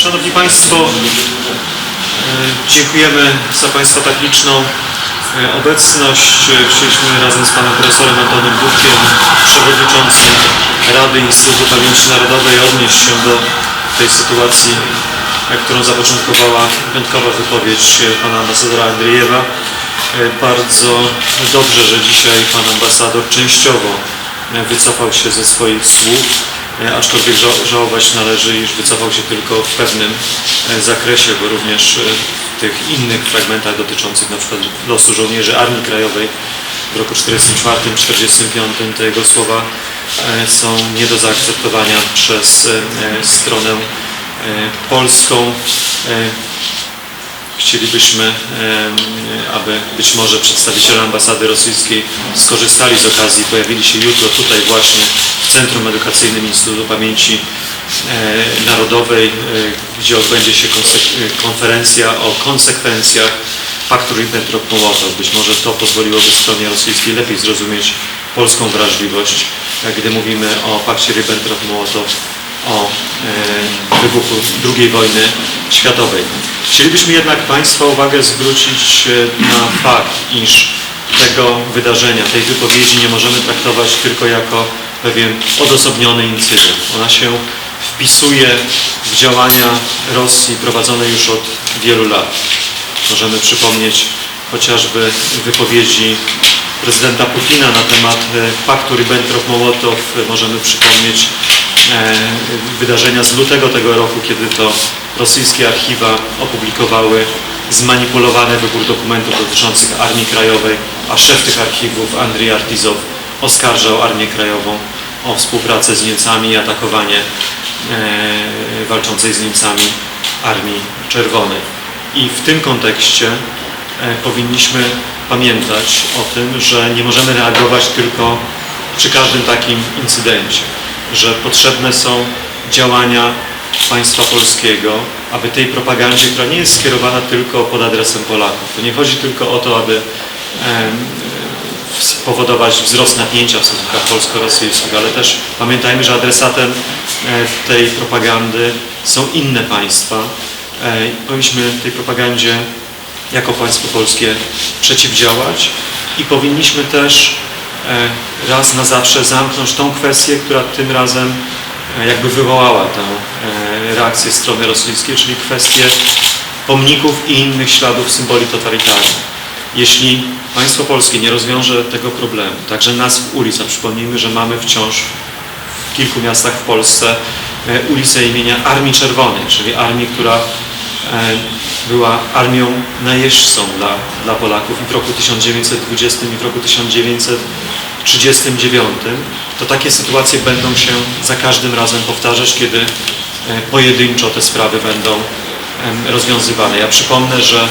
Szanowni Państwo, e, dziękujemy za Państwa tak liczną e, obecność. E, Chcieliśmy razem z Panem Profesorem Antonem Dudkiem, Przewodniczącym Rady Instytutu Pamięci Narodowej odnieść się do tej sytuacji, którą zapoczątkowała piątkowa wypowiedź Pana Ambasadora Andriejewa. Bardzo dobrze, że dzisiaj Pan Ambasador częściowo wycofał się ze swoich słów, aczkolwiek ża- żałować należy, iż wycofał się tylko w pewnym e, zakresie, bo również e, w tych innych fragmentach dotyczących przykład losu żołnierzy Armii Krajowej w roku 1944-1945 te jego słowa e, są nie do zaakceptowania przez stronę polską. Chcielibyśmy, aby być może przedstawiciele ambasady rosyjskiej skorzystali z okazji, pojawili się jutro tutaj właśnie Centrum Edukacyjnym Instytutu Pamięci e, Narodowej, e, gdzie odbędzie się konse- konferencja o konsekwencjach paktu Ribbentrop-Mołotow. Być może to pozwoliłoby stronie rosyjskiej lepiej zrozumieć polską wrażliwość, e, gdy mówimy o pakcie Ribbentrop-Mołotow o e, wybuchu II wojny światowej. Chcielibyśmy jednak Państwa uwagę zwrócić e, na fakt, iż tego wydarzenia, tej wypowiedzi nie możemy traktować tylko jako pewien odosobniony incydent. Ona się wpisuje w działania Rosji prowadzone już od wielu lat. Możemy przypomnieć chociażby wypowiedzi prezydenta Putina na temat e, paktu Ribbentrop-Mołotow. Możemy przypomnieć e, wydarzenia z lutego tego roku, kiedy to rosyjskie archiwa opublikowały zmanipulowany wybór dokumentów dotyczących Armii Krajowej, a szef tych archiwów, Andrii Artizow, oskarżał Armię Krajową o współpracę z Niemcami i atakowanie e, walczącej z Niemcami Armii Czerwonej. I w tym kontekście e, powinniśmy pamiętać o tym, że nie możemy reagować tylko przy każdym takim incydencie, że potrzebne są działania państwa polskiego, aby tej propagandzie, która nie jest skierowana tylko pod adresem Polaków. To nie chodzi tylko o to, aby spowodować wzrost napięcia w stosunkach polsko-rosyjskich, ale też pamiętajmy, że adresatem e, tej propagandy są inne państwa. E, Powinniśmy tej propagandzie jako państwo polskie przeciwdziałać i powinniśmy też e, raz na zawsze zamknąć tą kwestię, która tym razem jakby wywołała tę reakcję strony rosyjskiej, czyli kwestię pomników i innych śladów symboli totalitarnych. Jeśli państwo polskie nie rozwiąże tego problemu, także nazw ulic, a przypomnijmy, że mamy wciąż w kilku miastach w Polsce e, ulicę imienia Armii Czerwonej, czyli armii, która e, była armią najeźdźcą dla, dla Polaków i w roku 1920 i w roku 1939, to takie sytuacje będą się za każdym razem powtarzać, kiedy e, pojedynczo te sprawy będą rozwiązywane. Ja przypomnę, że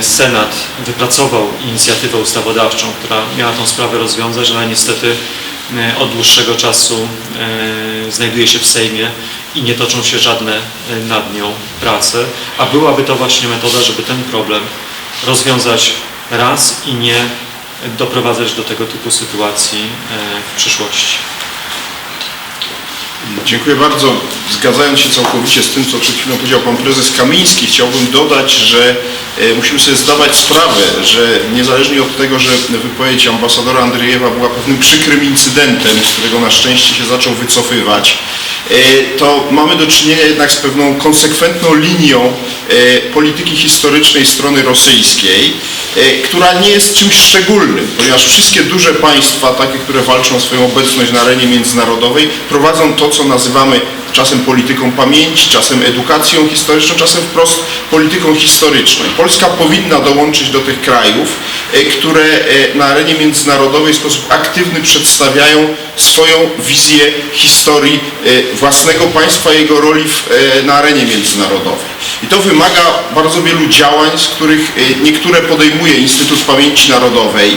Senat wypracował inicjatywę ustawodawczą, która miała tą sprawę rozwiązać, ale niestety e, od dłuższego czasu e, znajduje się w Sejmie i nie toczą się żadne e, nad nią prace, a byłaby to właśnie metoda, żeby ten problem rozwiązać raz i nie doprowadzać do tego typu sytuacji e, w przyszłości. Dziękuję bardzo. Zgadzając się całkowicie z tym, co przed chwilą powiedział Pan Prezes Kamiński, chciałbym dodać, że e, musimy sobie zdawać sprawę, że niezależnie od tego, że wypowiedź ambasadora Andrzejewa była pewnym przykrym incydentem, z którego na szczęście się zaczął wycofywać, to mamy do czynienia jednak z pewną konsekwentną linią e, polityki historycznej strony rosyjskiej, e, która nie jest czymś szczególnym, ponieważ wszystkie duże państwa, takie, które walczą o swoją obecność na arenie międzynarodowej, prowadzą to, co nazywamy czasem polityką pamięci, czasem edukacją historyczną, czasem wprost polityką historyczną. Polska powinna dołączyć do tych krajów, e, które e, na arenie międzynarodowej w sposób aktywny przedstawiają swoją wizję historii e, własnego państwa jego roli na arenie międzynarodowej. I to wymaga bardzo wielu działań, z których niektóre podejmuje Instytut Pamięci Narodowej.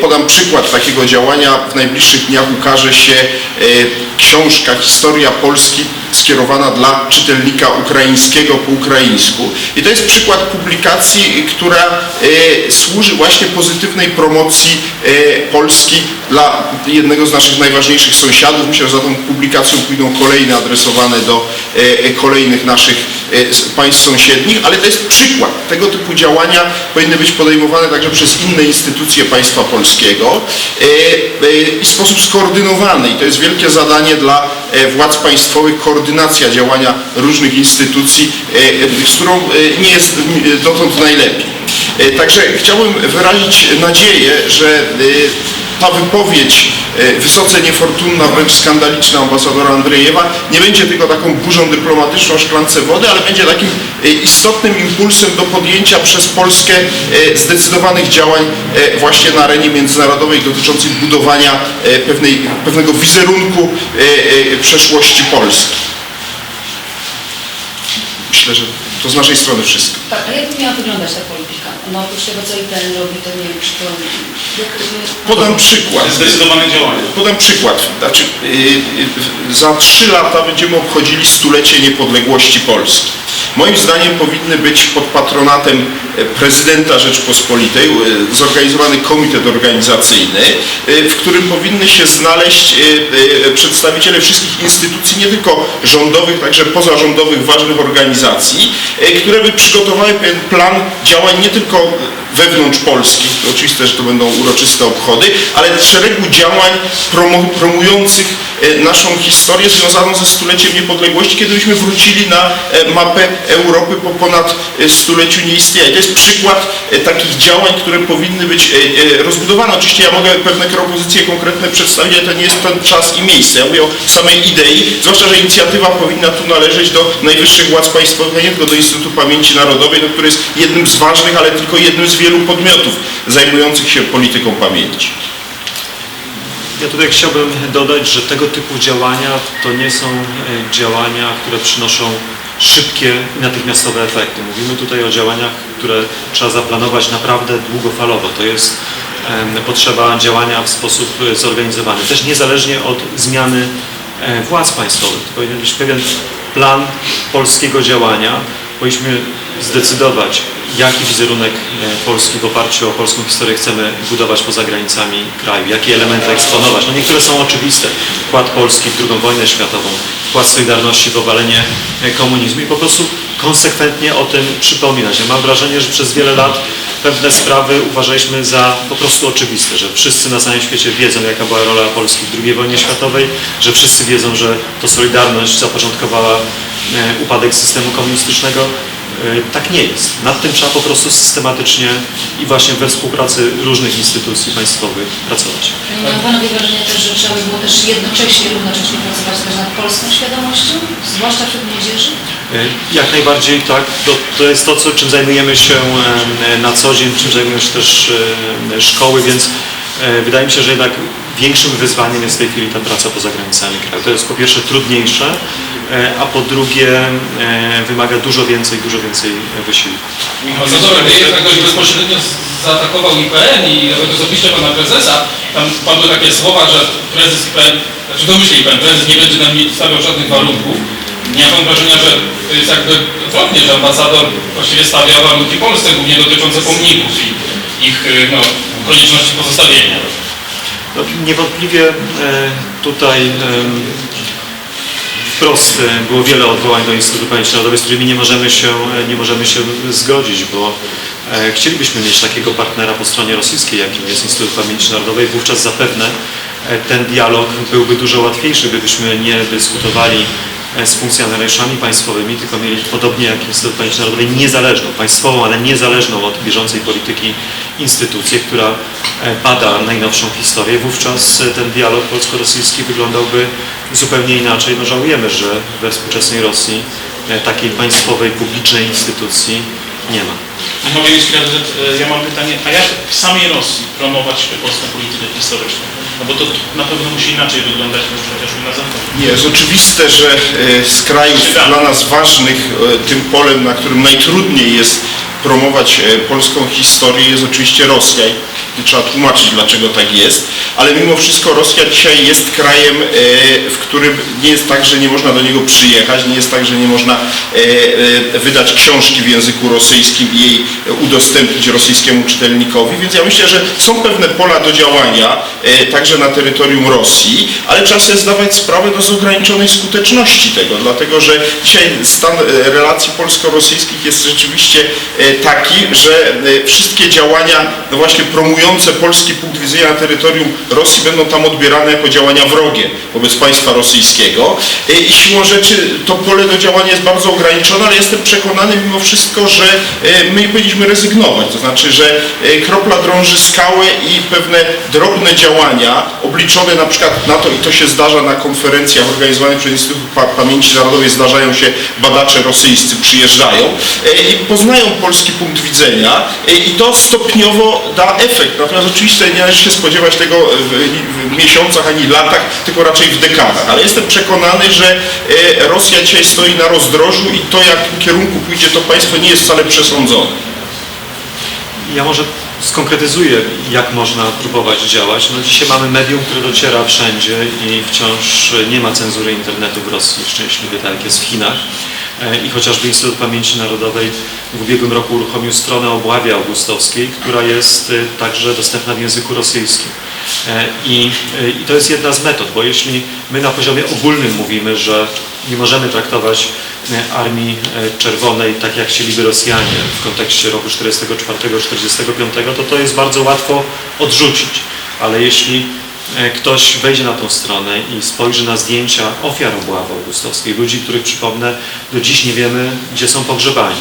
Podam przykład takiego działania. W najbliższych dniach ukaże się książka Historia Polski skierowana dla czytelnika ukraińskiego po ukraińsku. I to jest przykład publikacji, która e, służy właśnie pozytywnej promocji e, Polski dla jednego z naszych najważniejszych sąsiadów. Myślę, że za tą publikacją pójdą kolejne adresowane do e, kolejnych naszych państw sąsiednich, ale to jest przykład. Tego typu działania powinny być podejmowane także przez inne instytucje państwa polskiego i w sposób skoordynowany. I to jest wielkie zadanie dla władz państwowych, koordynacja działania różnych instytucji, e, e, z którą e, nie jest e, dotąd najlepiej. E, Także chciałbym wyrazić nadzieję, że e, ta wypowiedź e, wysoce niefortunna, wręcz skandaliczna ambasadora Andrzejewa nie będzie tylko taką burzą dyplomatyczną szklance wody, ale będzie takim e, istotnym impulsem do podjęcia przez Polskę e, zdecydowanych działań właśnie na arenie międzynarodowej dotyczących budowania pewnej, pewnego wizerunku przeszłości Polski. Myślę, że to z naszej strony wszystko. Tak, a jak miała wyglądać ta polityka? No oprócz tego, co IPN robi, to nie wiem, czy to... Podam przykład. Zdecydowane działanie. Podam przykład. Znaczy, yy, za trzy lata będziemy obchodzili stulecie niepodległości Polski. Moim zdaniem powinny być pod patronatem e, prezydenta Rzeczpospolitej e, zorganizowany komitet organizacyjny, e, w którym powinny się znaleźć przedstawiciele wszystkich instytucji, nie tylko rządowych, także pozarządowych, ważnych organizacji, które by przygotowały pewien plan działań nie tylko wewnątrz Polski, to oczywiste, że to będą uroczyste obchody, ale szeregu działań promu promujących naszą historię związaną ze stuleciem niepodległości, kiedy byśmy wrócili na e, mapę Europy po ponad e, stuleciu nieistnienia. To jest przykład e, takich działań, które powinny być e, e, rozbudowane. Oczywiście ja mogę pewne propozycje konkretne przedstawić, ale to nie jest ten czas i miejsce. Ja mówię o samej idei, zwłaszcza, że inicjatywa powinna tu należeć do najwyższych władz państwowych, nie tylko do Instytutu Pamięci Narodowej, no, który jest jednym z ważnych, ale tylko jednym z wielu podmiotów zajmujących się polityką pamięci. Ja tutaj chciałbym dodać, że tego typu działania to nie są e, działania, które przynoszą szybkie i natychmiastowe efekty. Mówimy tutaj o działaniach, które trzeba zaplanować naprawdę długofalowo. To jest potrzeba działania w sposób e, zorganizowany. Też niezależnie od zmiany e, władz państwowych. To powinien być pewien plan polskiego działania. Powinniśmy zdecydować, jaki wizerunek e, Polski w oparciu o polską historię chcemy budować poza granicami kraju, jakie elementy eksponować. No niektóre są oczywiste. Wkład Polski w II wojnę światową, wkład Solidarności w obalenie e, komunizmu i po prostu konsekwentnie o tym przypominać. Ja mam wrażenie, że przez wiele lat pewne sprawy uważaliśmy za po prostu oczywiste, że wszyscy na całym świecie wiedzą, jaka była rola Polski w II wojnie światowej, że wszyscy wiedzą, że to Solidarność zapoczątkowała e, upadek systemu komunistycznego. E, Tak nie jest. Nad tym trzeba po prostu systematycznie i właśnie we współpracy różnych instytucji państwowych pracować. Mają Panowie wrażenia też, że trzeba by było też jednocześnie, równocześnie pracować też nad polską świadomością, zwłaszcza wśród młodzieży? E, Jak najbardziej tak. To, to jest to, co, czym zajmujemy się na co dzień, czym zajmują się też szkoły, więc e, wydaje mi się, że jednak większym wyzwaniem jest w tej chwili ta praca poza granicami kraju. To jest po pierwsze trudniejsze, a po drugie e, wymaga dużo więcej, dużo więcej wysiłku. Ambasador Andrzejew jakoś bezpośrednio zaatakował IPN i nawet osobiście pana prezesa. Tam padły takie słowa, że prezes IPN, znaczy domyślnie IPN, prezes nie będzie nam stawiał żadnych warunków. Nie mam wrażenia, że to jest jakby odwrotnie, że ambasador właściwie stawia warunki Polsce, głównie dotyczące pomników i ich y, no, konieczności pozostawienia. No, niewątpliwie e, tutaj wprost e, było wiele odwołań do Instytutu Pamięci Narodowej, z którymi nie możemy się, e, nie możemy się zgodzić, bo e, chcielibyśmy mieć takiego partnera po stronie rosyjskiej, jakim jest Instytut Pamięci Narodowej. Wówczas zapewne ten dialog byłby dużo łatwiejszy, gdybyśmy nie dyskutowali z funkcjonariuszami państwowymi, tylko mieli podobnie jak Instytut Pamięci Narodowej niezależną, państwową, ale niezależną od bieżącej polityki instytucję, która e, bada najnowszą historię. Wówczas e, ten dialog polsko-rosyjski wyglądałby zupełnie inaczej. No żałujemy, że we współczesnej Rosji e, takiej państwowej, publicznej instytucji nie ma. Mogę mieć ja mam pytanie, a jak w samej Rosji promować polską politykę historyczną? No bo to na pewno musi inaczej wyglądać niż chociażby na zachodzie. Nie, jest oczywiste, że e, z krajów dla nas ważnych, e, tym polem, na którym najtrudniej jest promować e, polską historię jest oczywiście Rosja i trzeba tłumaczyć dlaczego tak jest, ale mimo wszystko Rosja dzisiaj jest krajem, e, w którym nie jest tak, że nie można do niego przyjechać, nie jest tak, że nie można e, wydać książki w języku rosyjskim i jej udostępnić rosyjskiemu czytelnikowi, więc ja myślę, że są pewne pola do działania także na terytorium Rosji, ale trzeba sobie zdawać sprawę do ograniczonej skuteczności tego, dlatego że dzisiaj stan relacji polsko-rosyjskich jest rzeczywiście taki, że e, wszystkie działania no właśnie promujące polski punkt widzenia na terytorium Rosji będą tam odbierane jako działania wrogie wobec państwa rosyjskiego. E, i siłą rzeczy to pole do działania jest bardzo ograniczone, ale jestem przekonany mimo wszystko, że e, my powinniśmy rezygnować, to znaczy, że e, kropla drąży skałę i pewne drobne działania obliczone na przykład na to i to się zdarza na konferencjach organizowanych przez Instytut Pa- Pamięci Narodowej, zdarzają się badacze rosyjscy, przyjeżdżają e, i poznają polski punkt widzenia e, i to stopniowo da efekt. Natomiast oczywiście nie należy się spodziewać tego w, w miesiącach ani latach, tylko raczej w dekadach. Ale jestem przekonany, że e, Rosja dzisiaj stoi na rozdrożu i to, jak w kierunku pójdzie to państwo nie jest wcale przesądzone. Ja może skonkretyzuję, jak można próbować działać. No dzisiaj mamy medium, które dociera wszędzie i wciąż nie ma cenzury internetu w Rosji, szczęśliwie tak jest w Chinach. E, I chociażby Instytut Pamięci Narodowej w ubiegłym roku uruchomił stronę Obławie Augustowskiej, która jest e, także dostępna w języku rosyjskim. E, I, I to jest jedna z metod, bo jeśli my na poziomie ogólnym mówimy, że nie możemy traktować Armii Czerwonej tak, jak chcieliby Rosjanie w kontekście roku 44-45, to to jest bardzo łatwo odrzucić. Ale jeśli ktoś wejdzie na tą stronę i spojrzy na zdjęcia ofiar obławy augustowskiej, ludzi, których przypomnę, do dziś nie wiemy, gdzie są pogrzebani,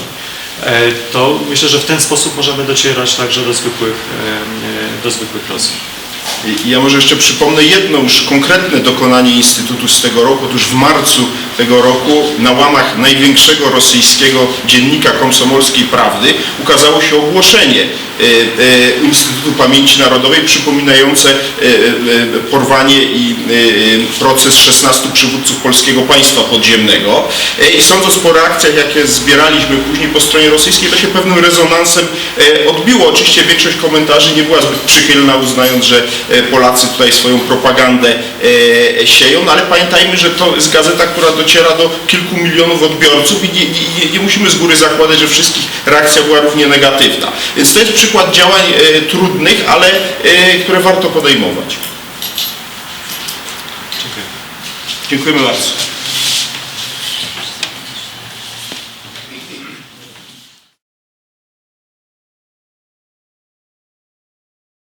e, to myślę, że w ten sposób możemy docierać także do zwykłych, e, e, do zwykłych Rosjan. Ja może jeszcze przypomnę jedno już konkretne dokonanie Instytutu z tego roku. Otóż w marcu tego roku na łamach największego rosyjskiego dziennika komsomolskiej prawdy ukazało się ogłoszenie e, e, Instytutu Pamięci Narodowej przypominające e, porwanie i proces 16 przywódców polskiego państwa podziemnego. I sądząc po reakcjach, jakie zbieraliśmy później po stronie rosyjskiej, to się pewnym rezonansem odbiło. Oczywiście większość komentarzy nie była zbyt przychylna, uznając, że Polacy tutaj swoją propagandę sieją, no ale pamiętajmy, że to jest gazeta, która dociera do kilku milionów odbiorców i nie, nie, nie musimy z góry zakładać, że wszystkich reakcja była równie negatywna. Więc to jest przykład działań e, trudnych, ale e, które warto podejmować. Dziękuję. Dziękujemy bardzo.